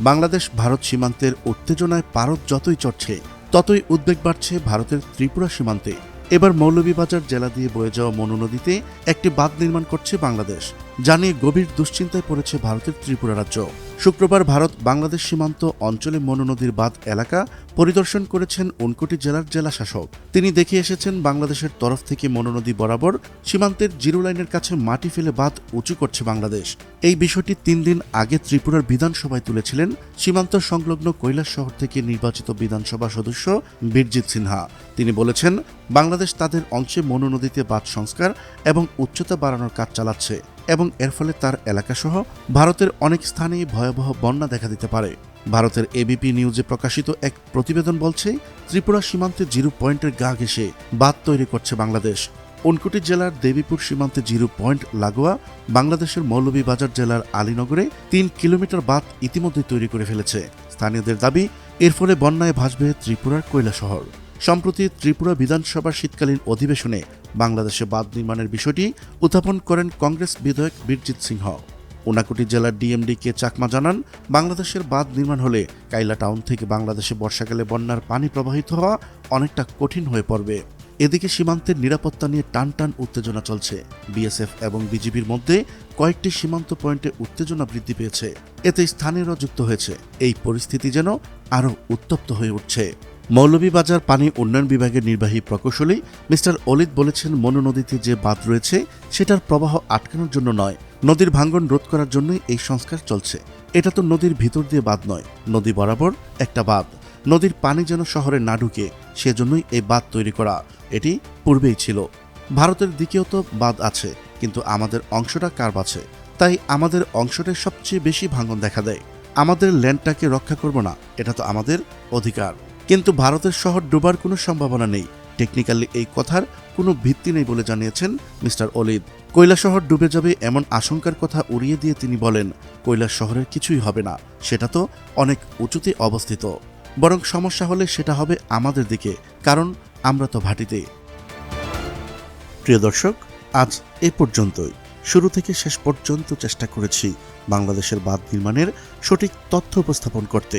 বাংলাদেশ ভারত সীমান্তের উত্তেজনায় পারদ যতই চড়ছে, ততই উদ্বেগ বাড়ছে ভারতের ত্রিপুরা সীমান্তে। এবার মৌলভীবাজার জেলা দিয়ে বয়ে যাওয়া মনু নদীতে একটি বাঁধ নির্মাণ করছে বাংলাদেশ, যা নিয়ে গভীর দুশ্চিন্তায় পড়েছে ভারতের ত্রিপুরা রাজ্য। শুক্রবার ভারত বাংলাদেশ সীমান্ত অঞ্চলে মনু নদীর বাঁধ এলাকা পরিদর্শন করেছেন উনকোটি জেলার জেলা শাসক তিনি দেখে এসেছেন বাংলাদেশের তরফ থেকে মনু নদী বরাবর সীমান্তের জিরো লাইনের কাছে মাটি ফেলে বাঁধ উঁচু করছে বাংলাদেশ। এই বিষয়টি তিন দিন আগে ত্রিপুরার বিধানসভায় তুলেছিলেন সীমান্ত সংলগ্ন কৈলাস শহর থেকে নির্বাচিত বিধানসভা সদস্য বীরজিৎ সিনহা। তিনি বলেছেন, বাংলাদেশ তাদের অংশে মনু নদীতে বাঁধ সংস্কার এবং উচ্চতা বাড়ানোর কাজ চালাচ্ছে। এবং এর ফলে তার এলাকাসহ ভারতের অনেক স্থানেই ভয়াবহ বন্যা দেখা দিতে পারে। ভারতের এবিপি নিউজে প্রকাশিত এক প্রতিবেদন বলছে, ত্রিপুরা সীমান্তে জিরো পয়েন্টের গা ঘেঁষে বাঁধ তৈরি করছে বাংলাদেশ। উনকুটি জেলার দেবীপুর সীমান্তে জিরো পয়েন্ট লাগোয়া বাংলাদেশের মৌলভীবাজার জেলার আলীনগরে তিন কিলোমিটার বাঁধ ইতিমধ্যে তৈরি করে ফেলেছে। স্থানীয়দের দাবি, এর ফলে বন্যায় ভাসবে ত্রিপুরার কয়লা শহর সম্প্রতি ত্রিপুরা বিধানসভার শীতকালীন অধিবেশনে বাংলাদেশে বাঁধ নির্মাণের বিষয়টি উত্থাপন করেন কংগ্রেস বিধায়ক বীরজিৎ সিংহ। উনাকুটি জেলার ডিএমডি কে চাকমা জানান, বাংলাদেশের বাঁধ নির্মাণ হলে কাইলা টাউন থেকে বাংলাদেশে বর্ষাকালে বন্যার পানি প্রবাহিত হওয়া অনেকটা কঠিন হয়ে পড়বে। এদিকে সীমান্তের নিরাপত্তা নিয়ে টান টান উত্তেজনা চলছে। বিএসএফ এবং বিজিবির মধ্যে কয়েকটি সীমান্ত পয়েন্টে উত্তেজনা বৃদ্ধি পেয়েছে। এতে স্থানীয়রা যুক্ত হয়েছে। এই পরিস্থিতি যেন আরও উত্তপ্ত হয়ে উঠছে। মৌলভীবাজার পানি উন্নয়ন বিভাগের নির্বাহী প্রকৌশলী মিস্টার অলিত বলেছেন, মনু নদীতে যে বাঁধ রয়েছে, সেটার প্রবাহ আটকানোর জন্য নয়। নদীর ভাঙ্গন রোধ করার জন্যই এই সংস্কার চলছে। এটা তো নদীর ভিতর দিয়ে বাঁধ নয়, নদী বরাবর একটা বাঁধ। নদীর পানি যেন শহরে না ঢুকে, সেজন্যই এই বাঁধ তৈরি করা। এটি পূর্বেই ছিল। ভারতের দিকেও তো বাঁধ আছে, কিন্তু আমাদের অংশটা কার আছে। তাই আমাদের অংশটাই সবচেয়ে বেশি ভাঙন দেখা দেয়। আমাদের ল্যান্ডটাকে রক্ষা করব না, এটা তো আমাদের অধিকার। কিন্তু ভারতের শহর ডুবার কোনো সম্ভাবনা নেই। টেকনিক্যালি এই কথার কোনো ভিত্তি নেই বলে জানিয়েছেন মিস্টার অলিদ। কৈলাস শহর ডুবে যাবে এমন আশঙ্কার কথা উড়িয়ে দিয়ে তিনি বলেন কৈলাস শহরের কিছুই হবে না, সেটা তো অনেক উঁচুতে অবস্থিত। বরং সমস্যা হলে সেটা হবে আমাদের দিকে, কারণ আমরা তো ভাটিতে। প্রিয় দর্শক, আজ এ পর্যন্তই। শুরু থেকে শেষ পর্যন্ত চেষ্টা করেছি বাংলাদেশের বাঁধ নির্মাণের সঠিক তথ্য উপস্থাপন করতে।